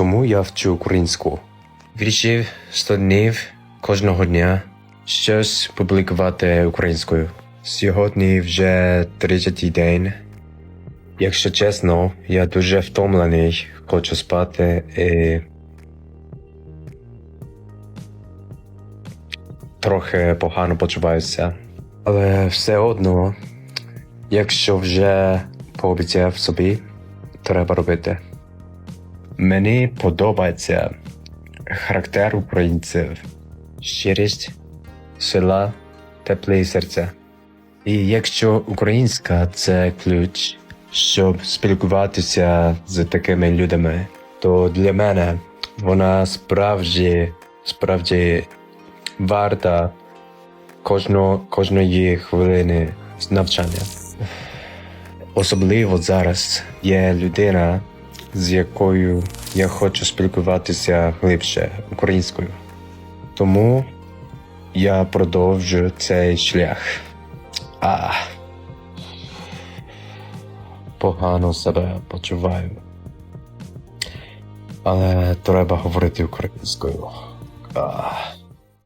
Тому я вчу українську. Вирішив 100 днів кожного дня щось публікувати українською. Сьогодні вже третій день. Якщо чесно, я дуже втомлений, хочу спати і трохи погано почуваюся. Але все одно, якщо вже пообіцяв собі, треба робити. Мені подобається характер українців, щирість, сила, тепле серце. І якщо українська це ключ, щоб спілкуватися з такими людьми, то для мене вона справді, справді варта кожно, кожної хвилини навчання. Особливо зараз є людина, з якою я хочу спілкуватися глибше українською. Тому я продовжу цей шлях. А. Погано себе почуваю. Але треба говорити українською. А.